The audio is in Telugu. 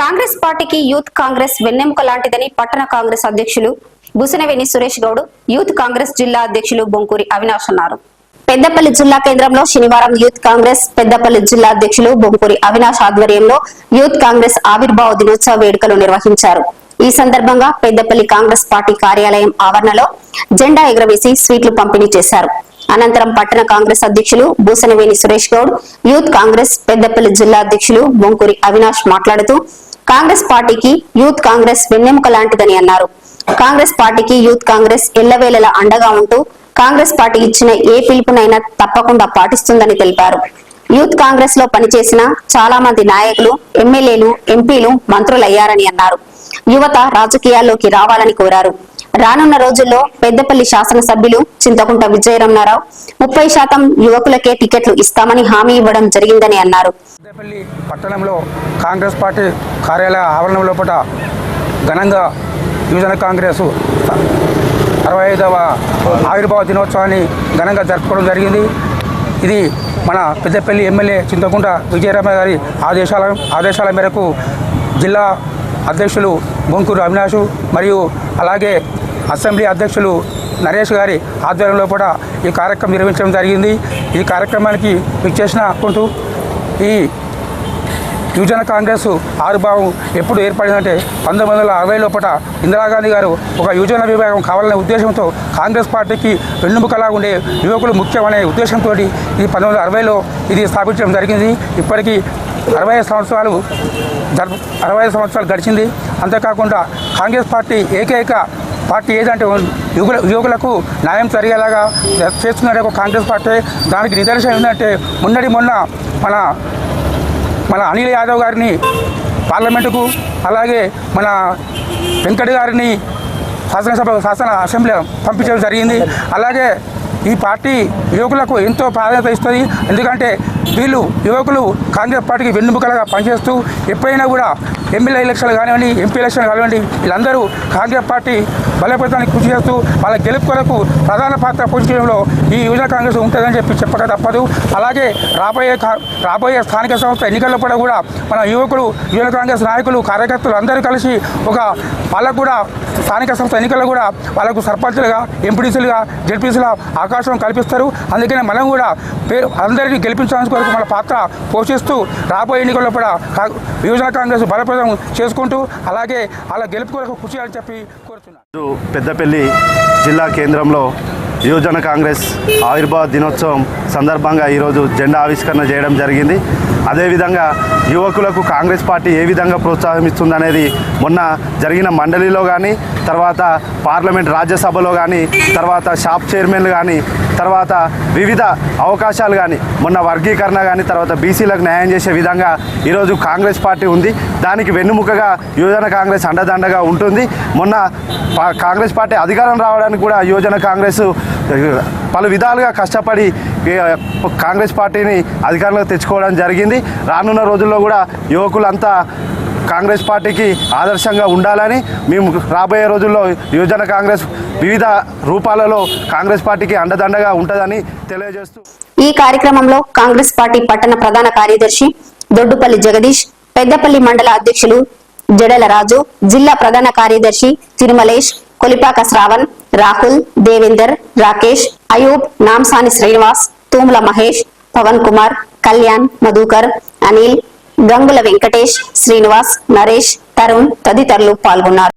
కాంగ్రెస్ పార్టీకి యూత్ కాంగ్రెస్ వెన్నెముక లాంటిదని పట్టణ కాంగ్రెస్ అధ్యక్షులు బుసనవేని సురేష్ గౌడ్ యూత్ కాంగ్రెస్ జిల్లా అధ్యక్షులు బొంకూరి అవినాష్ అన్నారు. పెద్దపల్లి జిల్లా కేంద్రంలో శనివారం యూత్ కాంగ్రెస్ పెద్దపల్లి జిల్లా అధ్యక్షులు బొంకూరి అవినాష్ ఆధ్వర్యంలో యూత్ కాంగ్రెస్ ఆవిర్భావ దినోత్సవ వేడుకలు నిర్వహించారు. ఈ సందర్భంగా పెద్దపల్లి కాంగ్రెస్ పార్టీ కార్యాలయం ఆవరణలో జెండా ఎగురవేసి స్వీట్లు పంపిణీ చేశారు. అనంతరం పట్టణ కాంగ్రెస్ అధ్యక్షులు బూసనవేని సురేష్ గౌడ్ యూత్ కాంగ్రెస్ పెద్దపల్లి జిల్లా అధ్యక్షులు బొంకూరి అవినాష్ మాట్లాడుతూ కాంగ్రెస్ పార్టీకి యూత్ కాంగ్రెస్ వెన్నెముక లాంటిదని అన్నారు. కాంగ్రెస్ పార్టీకి యూత్ కాంగ్రెస్ ఎల్లవేళలా అండగా ఉంటూ కాంగ్రెస్ పార్టీ ఇచ్చిన ఏ పిలుపునైనా తప్పకుండా పాటిస్తుందని తెలిపారు. యూత్ కాంగ్రెస్లో పనిచేసిన చాలా మంది నాయకులు ఎమ్మెల్యేలు ఎంపీలు మంత్రులయ్యారని అన్నారు. యువత రాజకీయాల్లోకి రావాలని కోరారు. రానున్న రోజుల్లో పెద్దపల్లి శాసనసభ్యులు చింతకుంట విజయరమణారావు ముప్పై శాతం యువకులకే టికెట్లు ఇస్తామని హామీ ఇవ్వడం జరిగిందని అన్నారు. పెద్దపల్లి పట్టణంలో కాంగ్రెస్ పార్టీ కార్యాలయ ఆవరణ లోపల ఘనంగా యువజన కాంగ్రెస్ అరవై ఐదవ ఆవిర్భావ దినోత్సవాన్ని ఘనంగా జరుపుకోవడం జరిగింది. ఇది మన పెద్దపల్లి ఎమ్మెల్యే చింతకుంట విజయరామ గారి ఆదేశాల ఆదేశాల మేరకు జిల్లా అధ్యక్షులు బొంకూరు అవినాష్ మరియు అలాగే అసెంబ్లీ అధ్యక్షులు నరేష్ గారి ఆధ్వర్యంలో కూడా ఈ కార్యక్రమం నిర్వహించడం జరిగింది. ఈ కార్యక్రమానికి విచ్చేసిన కొంటూ ఈ యువజన కాంగ్రెస్ ఆవిర్భావం ఎప్పుడు ఏర్పడిందంటే పంతొమ్మిది వందల అరవై లోపల ఇందిరాగాంధీ గారు ఒక యువజన విభాగం కావాలనే ఉద్దేశంతో కాంగ్రెస్ పార్టీకి వెన్నుముకలా ఉండే యువకులు ముఖ్యమనే ఉద్దేశంతో ఇది పంతొమ్మిది వందల అరవైలో ఇది స్థాపించడం జరిగింది. ఇప్పటికీ అరవై సంవత్సరాలు జరుపు అరవై సంవత్సరాలు గడిచింది. అంతేకాకుండా కాంగ్రెస్ పార్టీ ఏకైక పార్టీ ఏదంటే యువకుల యువకులకు న్యాయం జరిగేలాగా చేస్తున్నారు ఒక కాంగ్రెస్ పార్టీ. దానికి నిదర్శనం ఏంటంటే మొన్నటి మొన్న మన మన అనిల్ యాదవ్ గారిని పార్లమెంటుకు అలాగే మన వెంకట్ గారిని శాసనసభ శాసన అసెంబ్లీ పంపించడం జరిగింది. అలాగే ఈ పార్టీ యువకులకు ఎంతో ప్రాధాన్యత ఇస్తుంది. ఎందుకంటే వీళ్ళు యువకులు కాంగ్రెస్ పార్టీకి వెన్నుముకలుగా పనిచేస్తూ ఎప్పుడైనా కూడా ఎమ్మెల్యే ఎలక్షన్లు కానివ్వండి ఎంపీ ఎలక్షన్లు కానివ్వండి వీళ్ళందరూ కాంగ్రెస్ పార్టీ బలోపేతానికి కృషి చేస్తూ వాళ్ళ గెలుపు కొరకు ప్రధాన పాత్ర పోషించడంలో ఈ యువజన కాంగ్రెస్ ఉంటుందని చెప్పి చెప్పక తప్పదు. అలాగే రాబోయే కా- రాబోయే స్థానిక సంస్థ ఎన్నికల్లో కూడా కూడా మన యువకులు యువజన కాంగ్రెస్ నాయకులు కార్యకర్తలు అందరూ కలిసి ఒక వాళ్ళకు కూడా స్థానిక సంస్థ ఎన్నికల్లో కూడా వాళ్ళకు సర్పంచులుగా ఎంపీడీసీలుగా జడ్పీసీలుగా అవకాశం కల్పిస్తారు. అందుకనే మనం కూడా అందరినీ గెలిపించడానికి కొరకు మన పాత్ర పోషిస్తూ రాబోయే ఎన్నికల్లో కూడా కా- యువజన కాంగ్రెస్ బలప్రదం చేసుకుంటూ అలాగే అలా గెలుపు కొరకు కృషి చేయాలని చెప్పి కోరుతున్నాను. పెద్దపల్లి జిల్లా కేంద్రంలో యువజన కాంగ్రెస్ ఆవిర్భావ దినోత్సవం సందర్భంగా ఈరోజు జెండా ఆవిష్కరణ చేయడం జరిగింది. అదేవిధంగా యువకులకు కాంగ్రెస్ పార్టీ ఏ విధంగా ప్రోత్సాహం ఇస్తుందనేది మొన్న జరిగిన మండలిలో కానీ తర్వాత పార్లమెంట్ రాజ్యసభలో కానీ తర్వాత షాప్ చైర్మన్లు కానీ తర్వాత వివిధ అవకాశాలు కానీ మొన్న వర్గీకరణ కానీ తర్వాత బీసీలకు న్యాయం చేసే విధంగా ఈరోజు కాంగ్రెస్ పార్టీ ఉంది. దానికి వెన్నుముకగా యువజన కాంగ్రెస్ అండదండగా ఉంటుంది. మొన్న పా- కాంగ్రెస్ పార్టీ అధికారం రావడానికి కూడా యువజన కాంగ్రెస్ పలు విధాలుగా కష్టపడి కాంగ్రెస్ పార్టీని అధికారంలో తెచ్చుకోవడం జరిగింది. రానున్న రోజుల్లో కూడా యువకులంతా కాంగ్రెస్ పార్టీకి ఆదర్శంగా ఉండాలని మేము రాబోయే రోజుల్లో యువజన కాంగ్రెస్ వివిధ రూపాలలో కాంగ్రెస్ పార్టీకి అండదండగా ఉంటుందని తెలియజేస్తూ ఈ కార్యక్రమంలో కాంగ్రెస్ పార్టీ పట్టణ ప్రధాన కార్యదర్శి దొడ్డుపల్లి జగదీష్ పెద్దపల్లి మండల అధ్యక్షులు జడల రాజు జిల్లా ప్రధాన కార్యదర్శి తిరుమలేష్ కొలిపాక శ్రావణ్ రాహుల్ దేవేందర్ రాకేష్ అయూబ్ నాంసాని శ్రీనివాస్ తూముల మహేష్ పవన్ కుమార్ కళ్యాణ్ మధుకర్ అనిల్ గంగుల వెంకటేష్ శ్రీనివాస్ నరేష్ తరుణ్ తదితరులు పాల్గొన్నారు.